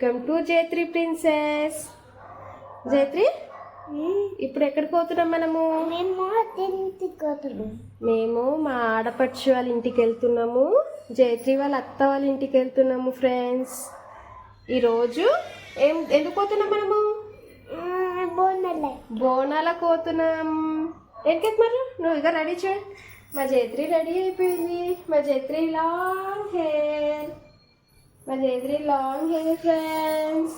Welcome to Jayatri princess. Jayatri ఇప్పుడు ఎక్కడికి పోతున్నాం మనము? మేము మా ఆడపడుచు వాళ్ళ ఇంటికి వెళ్తున్నాము. జయత్రి వాళ్ళ అత్త వాళ్ళ ఇంటికి వెళ్తున్నాము ఫ్రెండ్స్ ఈరోజు ఏం ఎందుకు పోతున్నాం మనము? బోనలే. పోతున్నాం ఎందుకు మరి? నువ్వు ఇక రెడీ చూడు మా జైత్రి రెడీ అయిపోయింది. మా జైత్రి లాంగ్ హెయిర్. మా Jaitri long hair friends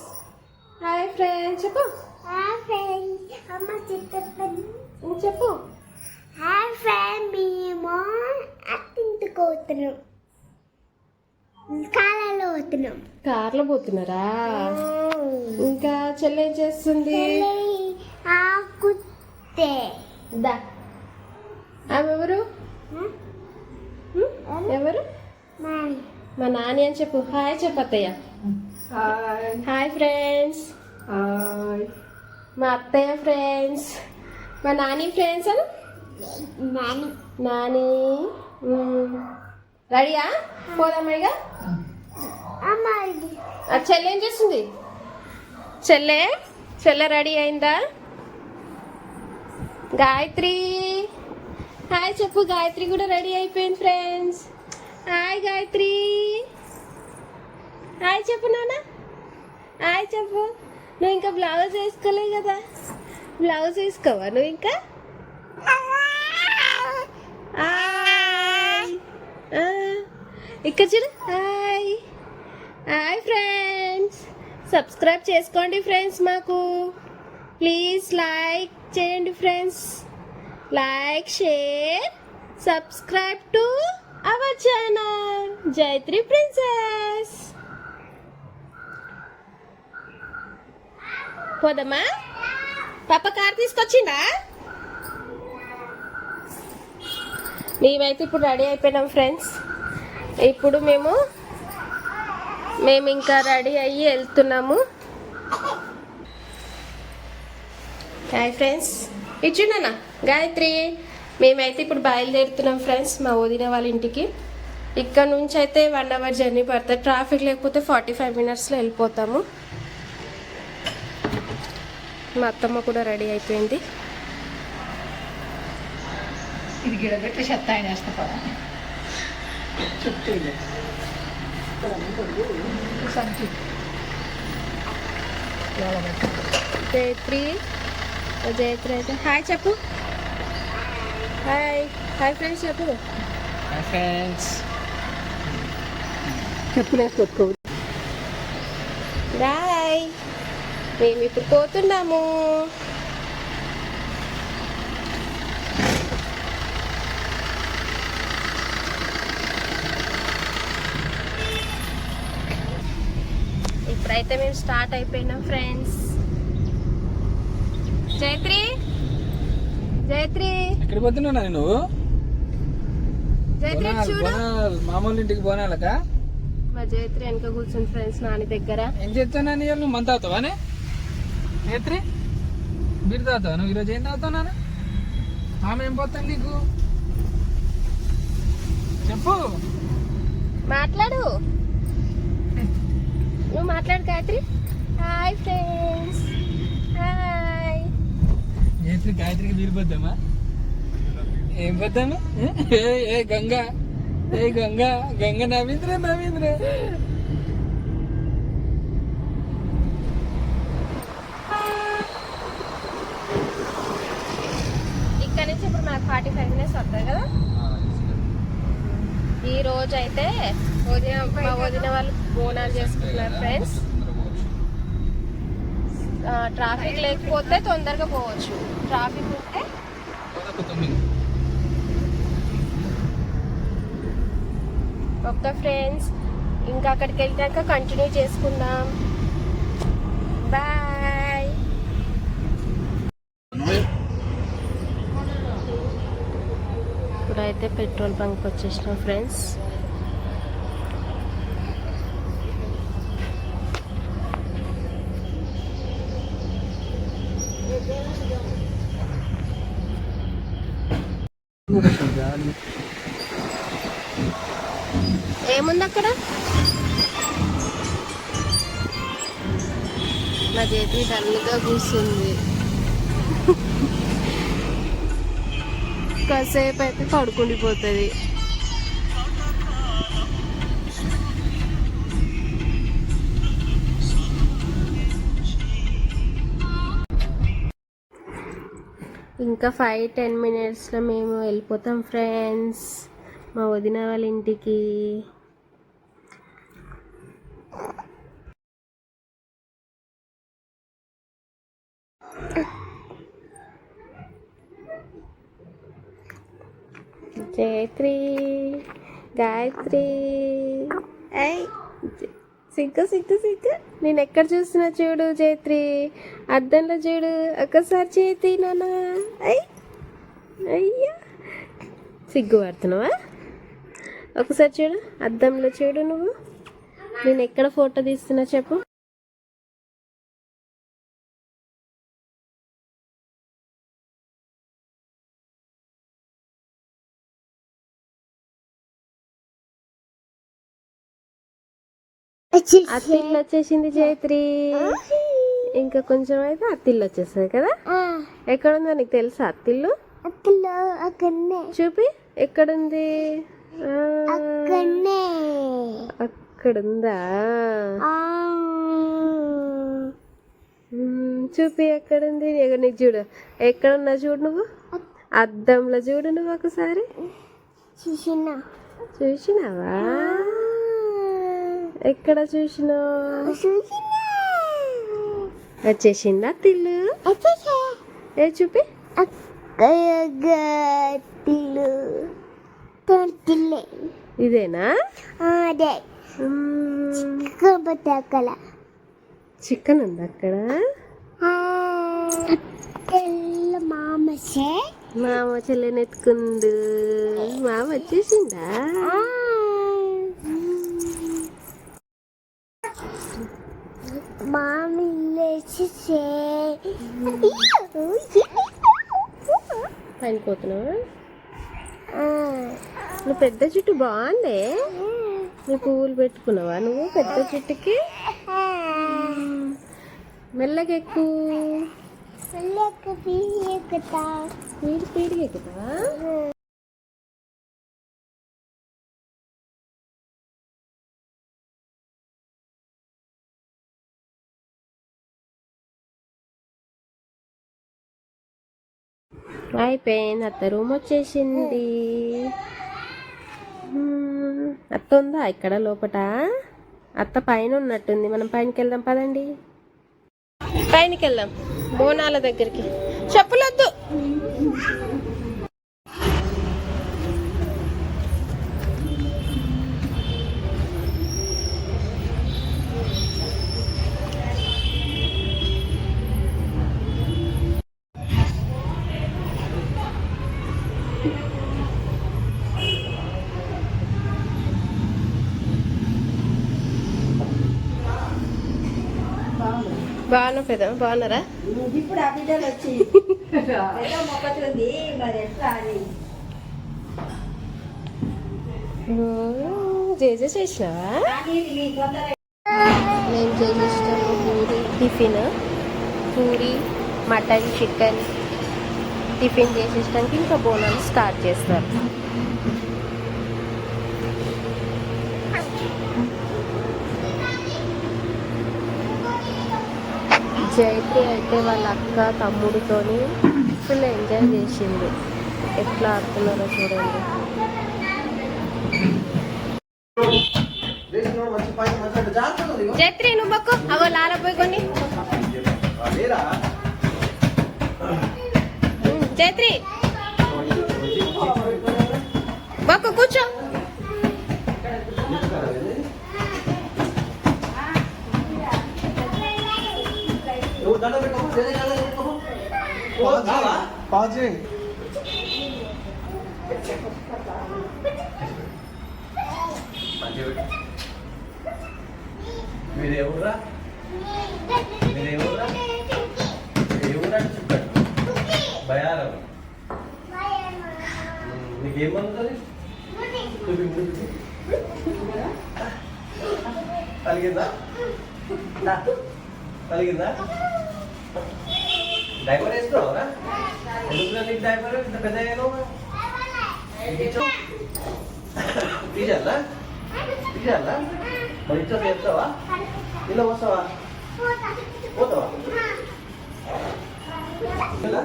hi friends చెప్పు. హాయ్ ఫ్రెండ్ అమ్మ నువ్వు చెప్పు. హాయ్ ఫ్రెండ్ మేము తింటుకోతున్నాం కాలలో పోతున్నాం. కార్లో పోతున్నారా? ఇంకా చెల్లె చేస్తుంది? ఆకుతే దా. ఆమె ఎవరు? ఎవరు? మా నాని అని చెప్పు. హాయ్ చెప్పు అత్తయ్య హాయ్ ఫ్రెండ్స్. మా అత్తయ్య ఫ్రెండ్స్. మా నాని ఫ్రెండ్స్ అను? నాని. నాని. రెడీయా? ఇది ఆ చెల్లె ఏం చేస్తుంది? చెల్లె చెల్లె రెడీ అయిందా? గాయత్రి. హాయ్ చెప్పు గాయత్రి కూడా రెడీ అయిపోయింది ఫ్రెండ్స్. హాయ్ గాయత్రి. హాయ్ చెప్పు నాన్న. హాయ్ చెప్పు. నువ్వు ఇంకా బ్లౌజ్ వేసుకోలే కదా. బ్లౌజ్ వేసుకోవా నువ్వు ఇంకా? ఆ, ఇక్కడ చూడు. హాయ్. Hi friends. సబ్స్క్రైబ్ చేసుకోండి ఫ్రెండ్స్ మాకు. ప్లీజ్ లైక్ చేయండి friends. Like share subscribe to our channel Jaitri princess. పోదమ్మా పాప కార్ తీసుకొచ్చిందా? మేమైతే ఇప్పుడు రెడీ అయిపోయినాం ఫ్రెండ్స్. ఇప్పుడు మేము మేము ఇంకా రెడీ అయ్యి వెళ్తున్నాము. Hi friends. ఇచ్చిండనా గాయత్రి మేమైతే ఇప్పుడు బయలుదేరుతున్నాం ఫ్రెండ్స్ మా వదిన వాళ్ళ ఇంటికి. ఇక్కడ నుంచి అయితే వన్ అవర్ జర్నీ పడుతుంది. ట్రాఫిక్ లేకపోతే ఫార్టీ ఫైవ్ మినిట్స్లో వెళ్ళిపోతాము. మా అత్తమ్మ కూడా రెడీ అయిపోయింది. ఇది గిడబెట్టి చెత్త ఆయన వేస్తా చుట్టూ ఇది. సంచి జయత్రి జయత్రి అయితే. హాయ్ చెప్పు. హాయ్ హాయ్ ఫ్రెండ్స్ చెప్పు. ఫ్రెండ్స్ చెప్పులేసుకో బాయ్ మేము ఇప్పుడు పోతున్నాము. ఇప్పుడైతే మేము స్టార్ట్ అయిపోయినాం ఫ్రెండ్స్ జైత్రి జైత్రి ఎక్కడికి పోతున్నా నువ్వు? చూడు. బోనాలు మామూలు ఇంటికి బోనాలక? మా జైత్రి వెనక కూర్చుని ఫ్రెండ్స్ నాని దగ్గర. ఏం చేస్తానా నీ నువ్వు మంత అవుతావానే నేత్రి బీరు తాగుతావా? నువ్వు ఈరోజు ఏం తాగుతావు నాన్న ఆమె ఏం పోతాను నీకు? చెప్పు. మాట్లాడు. నువ్వు మాట్లాడు గాయత్రి. హాయ్ ఫ్రెండ్స్ నేత్రి గాయత్రికి వీరిపోద్దామా ఏం పోద్దామా? ఏ ఏ ఏ గంగా. గంగ. నవీంద్ర నవీంద్ర. ఇక్కడ నుంచి ఇప్పుడు మనకు ఫార్టీ ఫైవ్ మినిట్స్ వస్తాయి కదా? ఈ రోజు అయితే వదిన మా వదిన వాళ్ళు బోనాలు చేసుకుంటున్నారు ఫ్రెండ్స్ ట్రాఫిక్ లేకపోతే తొందరగా పోవచ్చు. ట్రాఫిక్ ఉంటే తొమ్మిది ఒక్క ఫ్రెండ్స్ ఇంకా అక్కడికి వెళ్ళాక కంటిన్యూ చేసుకుందాం. బాయ్. ఇప్పుడైతే పెట్రోల్ బంక్ వచ్చేసినాం ఫ్రెండ్స్. చల్లగా కూర్చుంది కాసేపు అయితే పడుకుండిపోతుంది. ఇంకా ఫైవ్ టెన్ మినిట్స్లో మేము వెళ్ళిపోతాం ఫ్రెండ్స్ మా వదిన వాళ్ళ ఇంటికి. జయత్రి గాయత్రి. ఐ సిగ్గు సిగ్గు సిగ్గు. నేను ఎక్కడ చూస్తున్నా చూడు జయత్రి. అద్దంలో చూడు ఒక్కసారి చేతి నాన్న. ఐ అయ్యా. సిగ్గు పడుతున్నావా? ఒకసారి చూడు అద్దంలో చూడు నువ్వు. నేను ఎక్కడ ఫోటో తీస్తున్నా చెప్పు. అత్తిల్లు వచ్చేసింది జయత్రి. ఇంకా కొంచెం అయితే అత్తిల్లు వచ్చేస్తుంది కదా? ఎక్కడుందో నీకు తెలుసా అత్తిల్లు చూపి. ఎక్కడుంది? అక్కడుందా? చూపి ఎక్కడుంది? నీకు చూడు. ఎక్కడున్నా చూడు నువ్వు. అద్దంలో చూడు నువ్వు ఒకసారి. చూసిన. చూసినావా? ఎక్కడ చూసిన? వచ్చేసిందా తిల్లు? ఏ చూపి. తొట్టిల్లే ఇదేనా? అదే మ్మ్, చికెన్ ఉంది అక్కడ? తెల్ల మామసే మామ చెల్లెని మామ వచ్చేసిందా? మామి లేచేసే పైన పోతున్నావా నువ్వు పెద్ద జుట్టు బాగుండే నువ్వు పువ్వులు పెట్టుకున్నావా నువ్వు పెద్ద జుట్టుకి మెల్లగా ఎక్కు. ఎక్కుతా. స్పీడ్ స్పీడ్గా ఎక్కుతావా? అయిపోయింది అత్త రూమ్ వచ్చేసింది అత్త ఉందా? ఇక్కడ లోపట. అత్త పైన ఉన్నట్టుంది. మనం పైనకి వెళ్దాం పదండి. పైనకి వెళ్దాం బోనాల దగ్గరికి. చెప్పులొద్దు. బాగున్నా పెద్ద బాగున్నారా? ఇప్పుడు ఆ బిడ్డలు వచ్చి మొక్కతుంది మరి ఎట్లా అని. జేజే చేసినావా? నేను చేసేసాను puri. Tiffin? Puri mutton chicken. Tiffin చేసేసానికి ఇంకా బోనాలు స్టార్ట్ చేస్తారు. జైత్రి అయితే వాళ్ళ అక్క తమ్ముడితోని ఫుల్ ఎంజాయ్ చేసింది. ఎట్లా ఆడుతున్నారో చూడండి. జైత్రి నువ్వు మొక్కు అవో లాలపోయి కొన్ని. జైత్రి మొక్కు కూర్చో మీరు ఎవరురా మీరు ఎవరురా ఎవరా చెప్పండి? ముందు చూపి. కలిగిందా. కలిగిందా డైపర్ వేసుకున్నావురా ఎందుకు నీకు డైపర్ ఇంత పెద్ద తీసేయాలా? తీసేయాలా? మరి ఇచ్చా చేస్తావా? ఇలా వస్తావా పోతావా? ఇలా?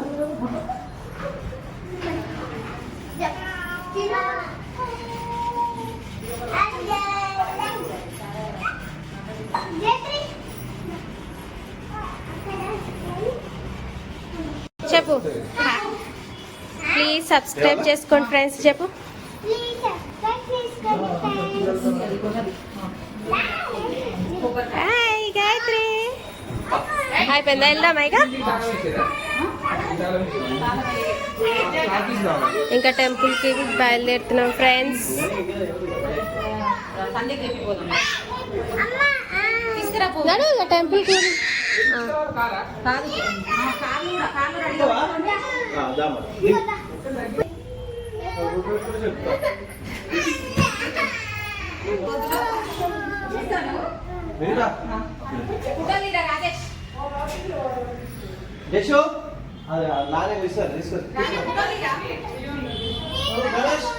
చెప్పు ప్లీజ్ సబ్స్క్రైబ్ చేసుకోండి ఫ్రెండ్స్ చెప్పు. హాయ్ గాయత్రి అయిపోయిందా వెళ్దామా ఇక? ఇంకా టెంపుల్కి బయలుదేరుతున్నాం ఫ్రెండ్స్ నడు ఇక టెంపుల్కి. పోతావా? యశో? అదే నానే ఇస్తారు తీసుకొని. గణేష్?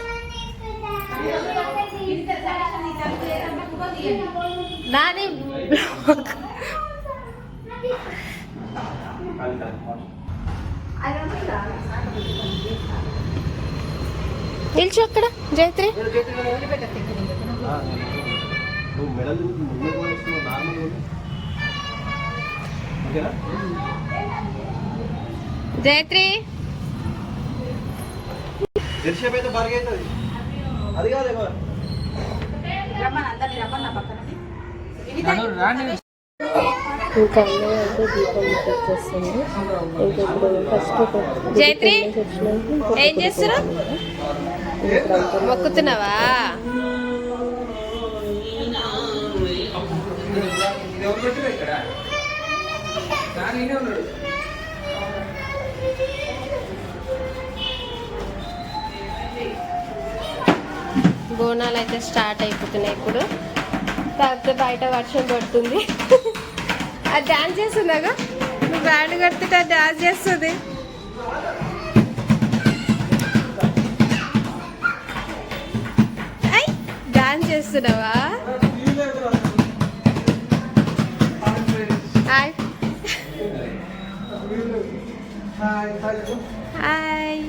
నాని. నిల్చు అక్కడ జైత్రి. జైత్రి. అది కాదు ఇంకా దీపం ఇంకా ఇప్పుడు ఫస్ట్ ఏం చేస్తున్నారు? మొక్కుతున్నావా? బోనాలు అయితే స్టార్ట్ అయిపోతున్నాయి ఇప్పుడు. కాకపోతే బయట వర్షం పడుతుంది. అది డాన్స్ చేస్తుందాగా నువ్వు బ్యాండ్ కడుతుంటే అది డాన్స్ చేస్తుంది. డాన్స్ చేస్తున్నావా హాయ్ హాయ్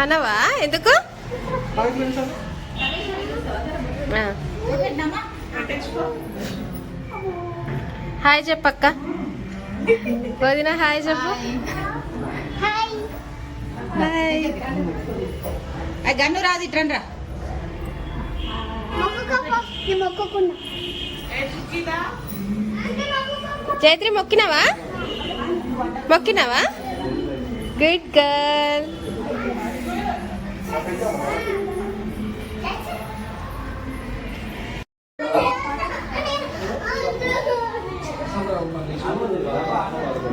అనవా ఎందుకు? హాయ్ చెప్పక్క. వదిన హాయ్ చెప్పు. హాయ్ గన్ను రాదు ఇట్రండ్రా చైత్రి మొక్కినావా? మొక్కినావా? గుడ్ గర్ల్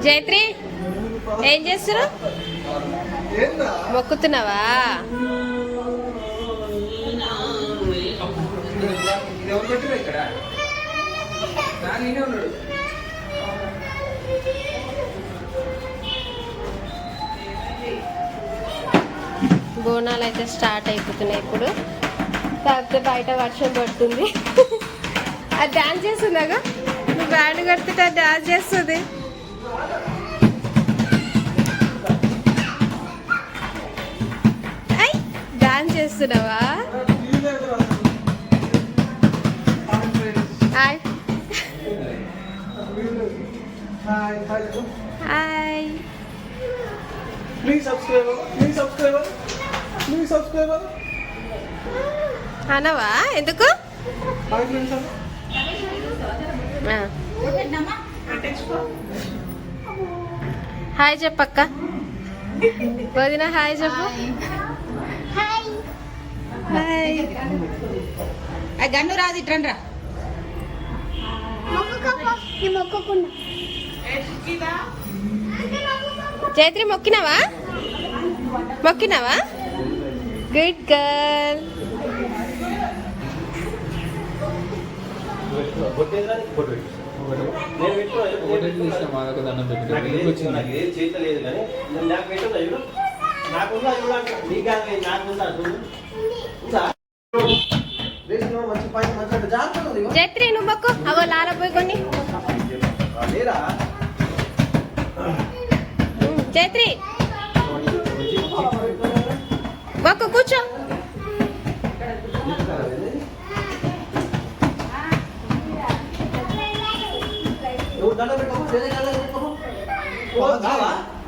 జైత్రి ఏం చేస్తున్నారు మొక్కుతున్నావా? బోనాలు అయితే స్టార్ట్ అయిపోతున్నాయి ఇప్పుడు. కాకపోతే బయట వర్షం పడుతుంది. అది డాన్స్ చేస్తుందాగా నువ్వు బ్యాండ్ కడుతుంటే అది డాన్స్ చేస్తుంది. చేస్తున్నావా? హాయ్ హాయ్ అనవా ఎందుకు? హాయ్ చెప్పక్క. వదిన హాయ్ చెప్పు. గన్ను రాదు ఇట్రండ్రా. చైత్రి మొక్కినావా? మొక్కినావా? గుడ్ గర్ల్ నేను పెట్టు నాకు ఏం చేయలేదు కానీ నాకు పెట్టలేదు నాకుందా చూడ. నీకు కాదు నాకుందా చూడు ఉందా? జైత్రి నువ్వు మొక్కు అవో లాల పోయి కొన్ని. జైత్రి. కూర్చో.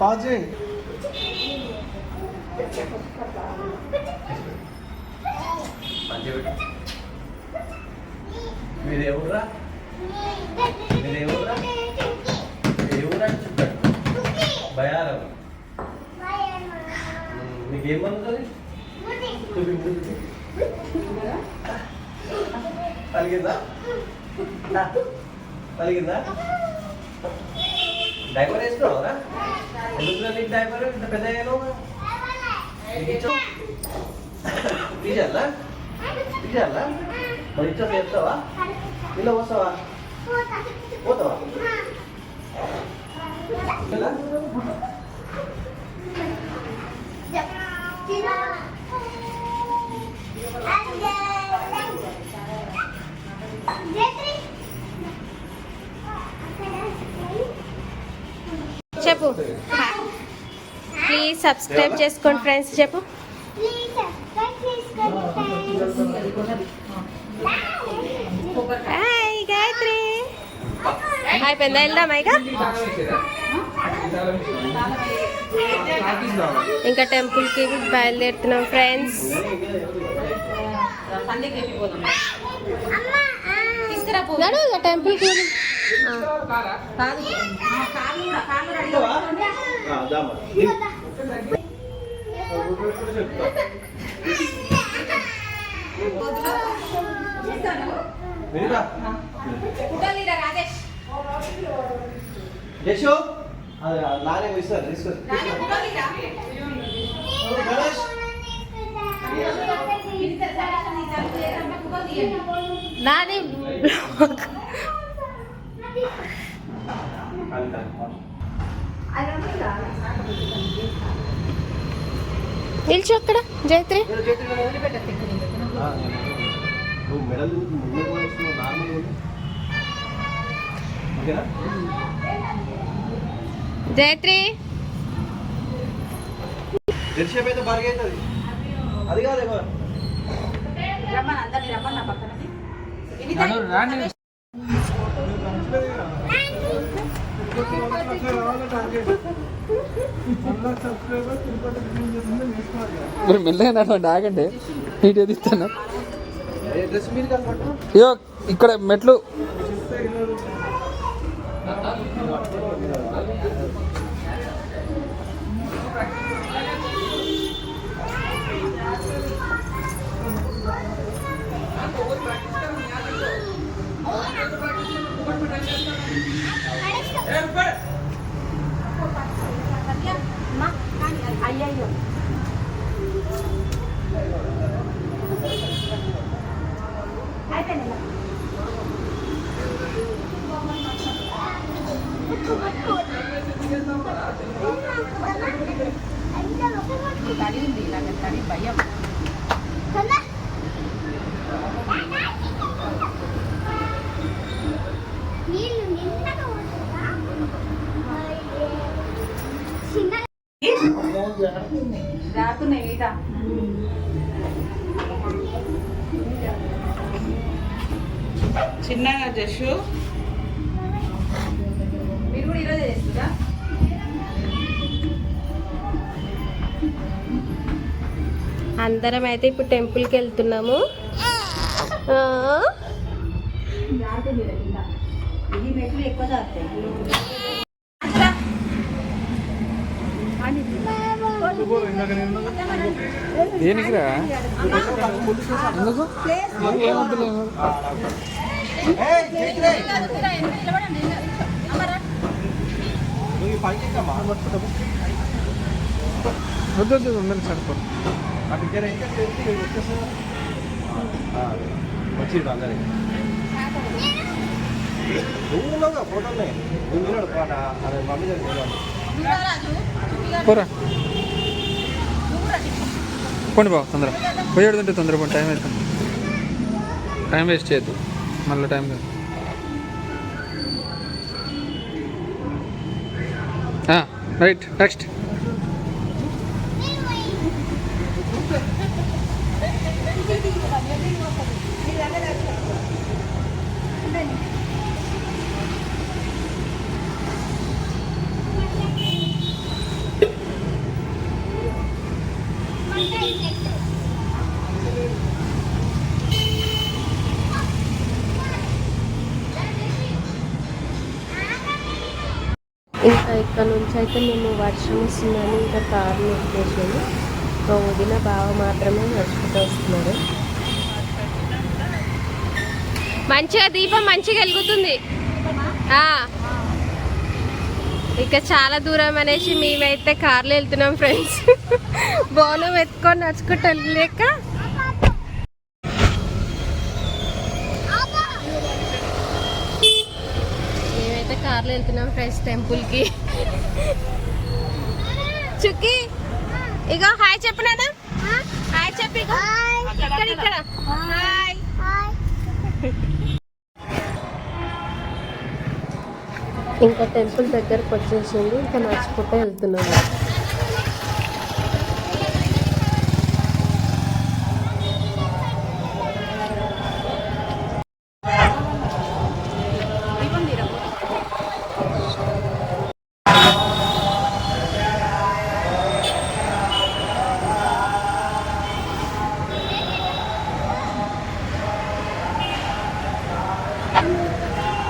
నువ్వు మీది ఎవరురా? మీది ఎవరురా? మీది అని చెప్పాడు. భయారం మీకు ఏమన్నది పలిగిందా పలిగిందా డైపర్ వేసుకున్నావురా ఎందుకు నీకు డైపర్? ఇంత పెద్ద అయ్యాను తీసేయాలా? తీసేయాలా? మరి ఇచ్చా చేస్తావా? ఇలా వస్తావా పోతావా? చెప్పు. ప్లీజ్ సబ్స్క్రైబ్ చేసుకోండి ఫ్రెండ్స్ చెప్పు. హాయ్ గాయత్రి అయిపోయిందా వెళ్దామా ఇక ఇంకా టెంపుల్కి బయలుదేరుతున్నాం ఫ్రెండ్స్ నడు టెంపుల్కి. ఉంటావా? యశో? అది లానే ఇస్తారు గణేష్. నాది నిల్చు అక్కడ జైత్రి. ఆ, నువ్వు మెడల్ ముందు నార్మల్ ఓకేనా అయితే అవుతుంది అది మరి మెల్లగా నడవండి ఆగండి. నీట్ ఎదిస్తాను ఇయో ఇక్కడ మెట్లు నీళ్ళు అందరం అయితే ఇప్పుడు టెంపుల్కి వెళ్తున్నాము. దేనికిరా? ఎందుకు. వద్దు వద్దు అక్కడ పిక్చర్ అయితే చేసి వచ్చేస్తా. ఆ, అందరికి నువ్వు ఉన్నావుగా ఫోటోనే నువ్వు విన్నాడు పాట. అదే మమ్మీ దగ్గర విన్నాడు. పోరా. పోండి బాబు తొందర పోయేడు తింటే తొందర పోండి. టైం అవుతుంది టైం వేస్ట్ చేయొద్దు. మళ్ళీ టైం కాదు. Right next. ఇంకా ఇక్కడ నుంచి అయితే మేము వర్షం వస్తుందని ఇంకా కారుని ఎక్కేసాము మా వదిన బావ మాత్రమే నడుచుకుంటూ వస్తున్నారు. మంచిగా దీపం మంచిగా వెలుగుతుంది. ఇక చాలా దూరం అనేసి మేమైతే కార్లో వెళ్తున్నాం ఫ్రెండ్స్ బోనం ఎత్తుకొని నడుచుకుంటూ వెళ్ళలేక కార్లో వెళ్తున్నాం ఫ్రెండ్స్ టెంపుల్కి. చుక్కి ఇగో హాయ్ చెప్పు హాయ్ చెప్పి ఇక్కడ ఇక్కడ. హాయ్. ఇంకా టెంపుల్ దగ్గరకు వచ్చేసింది ఇంకా నడుచుకుంటూ వెళ్తున్నాము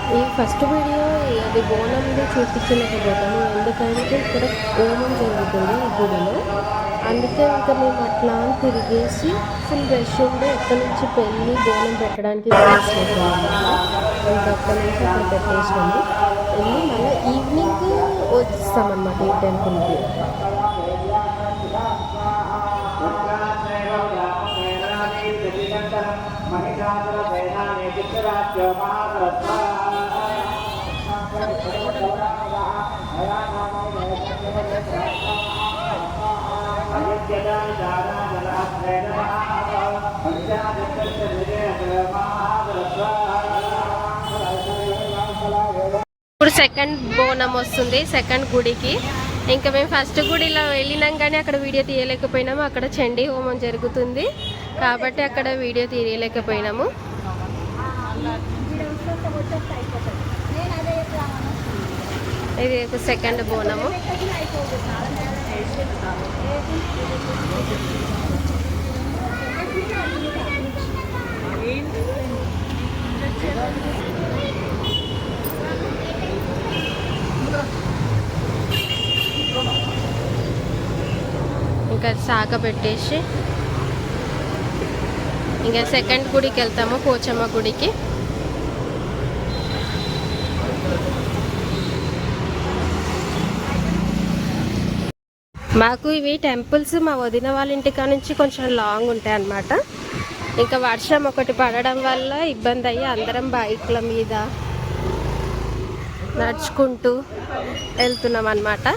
ఈ ఫస్ట్ వీడియో అది చూపించలేకపోతాము ఎందుకంటే ఇక్కడ హోమం జరుగుతుంది ఈ గుడిలో. అందుకే ఇంకా మేము అట్లా అని తిరిగేసి ఫుల్ రష్ ఉండి ఎక్కడి నుంచి పెళ్ళి బోనం పెట్టడానికి ప్లేస్ ఇంకా అక్కడి నుంచి అక్కడ పెట్టేసాము వెళ్ళి మళ్ళీ ఈవినింగ్ వచ్చేస్తామన్నమాట ఈ టెంపుల్కి ఇప్పుడు సెకండ్ బోనం వస్తుంది సెకండ్ గుడికి. ఇంకా మేము ఫస్ట్ గుడిలో వెళ్ళినాం కానీ అక్కడ వీడియో తీయలేకపోయినాము. అక్కడ చండీ హోమం జరుగుతుంది. కాబట్టి అక్కడ వీడియో తీయలేకపోయినాము. ఇది ఒక సెకండ్ బోనము. ఇంకా సాగ పెట్టేసి ఇంకా సెకండ్ గుడికి వెళ్తాము పోచమ్మ గుడికి. మాకు ఇవి టెంపుల్స్ మా వదిన వాళ్ళ ఇంటికా నుంచి కొంచెం లాంగ్ ఉంటాయి అన్నమాట ఇంకా వర్షం ఒకటి పడడం వల్ల ఇబ్బంది అయ్యి అందరం బైక్ల మీద నడుచుకుంటూ వెళ్తున్నాం అన్నమాట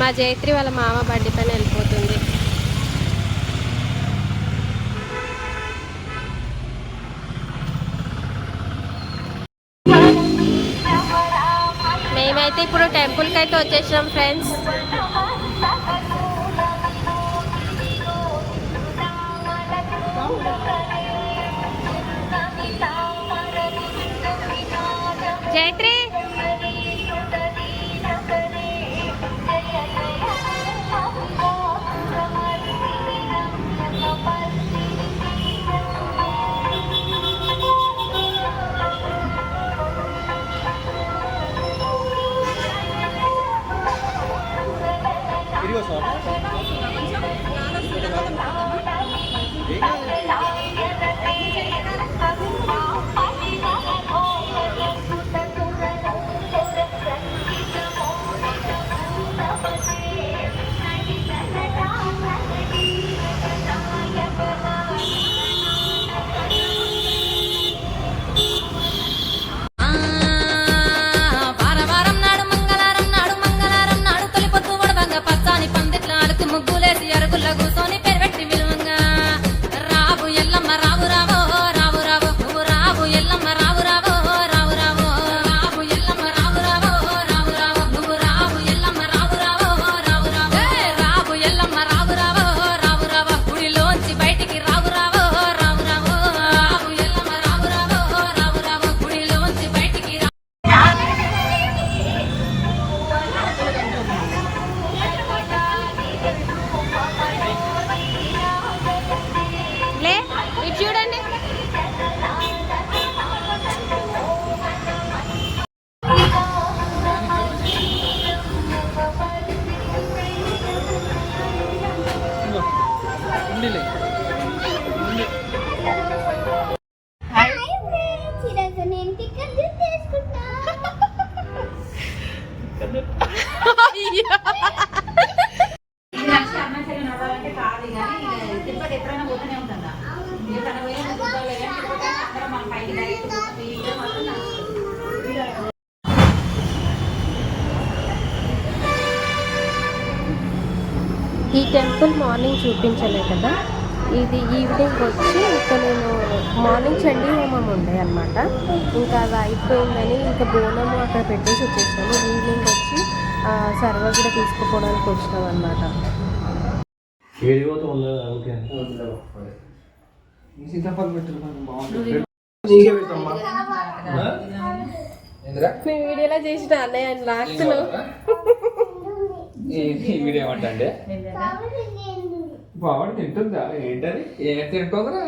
మా జైత్రి వాళ్ళ మామ బండి పైన అయితే ఇప్పుడు టెంపుల్కి అయితే వచ్చేసాం ఫ్రెండ్స్. జైత్రి చూపించలే కదా. ఇది ఈవినింగ్ వచ్చి ఇంకా నేను మార్నింగ్ చండీ హోమం ఉండే అనమాట ఇంకా అది అయిపోయిందని ఇంకా బోనము అక్కడ పెట్టేసి వచ్చేసాము ఈవినింగ్ వచ్చి ఆ, సర్వ కూడా తీసుకుపోవడానికి వచ్చినాం అనమాట వీడియోలో చేసిన అన్నయ్య ఈ వీడియో ఏమంటా బాగుంది తింటుందా? ఏంటది? ఏం తింటుందిరా?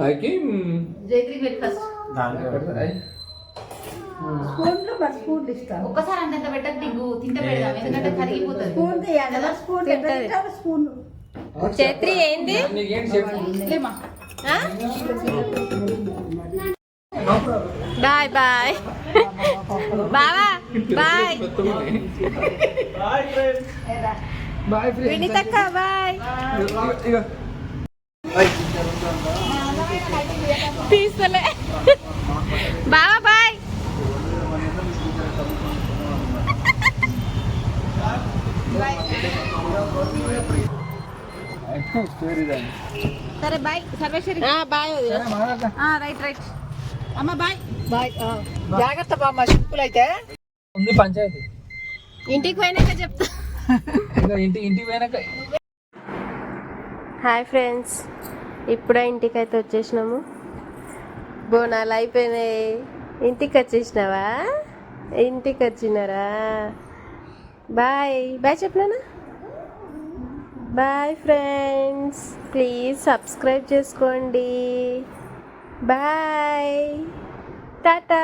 హకీం. జైత్రి పెట్టి ఫస్ట్ స్పూన్లు మరి స్పూన్లు ఇస్తాను ఒక్కసారి అంతంత పెట్టద్దు దిగ్గు తింటే పెడదాం. ఎందుకంటే కరిగిపోతుంది. స్పూన్ తీయాలి. కదా? స్పూన్ తింటది. స్పూన్. చైత్రి ఏంది బాయ్ బాయ్. బావా బాయ్. బాయ్ ఫ్రెండ్ వినితక్క బాయ్. ఇగో తీస్తలే. బావా బాయ్. సరే bye. Sarveshwari. Bye right right. అమ్మ బాయ్. బాయ్. జాగ్రత్త బామ్మ సింపుల్ అయితే ఉంది పంచాయతీ. ఇంటికి పోయినాక చెప్తా. ఇంటి ఇంటికి పోయినాక హాయ్ ఫ్రెండ్స్ ఇప్పుడే ఇంటికి అయితే వచ్చేసినాము. బోనాలు అయిపోయినాయి. ఇంటికి వచ్చేసినావా? ఇంటికి వచ్చినారా? బాయ్. బాయ్ చెప్పలేనా బాయ్ ఫ్రెండ్స్ ప్లీజ్ సబ్స్క్రైబ్ చేసుకోండి. బాయ్ టాటా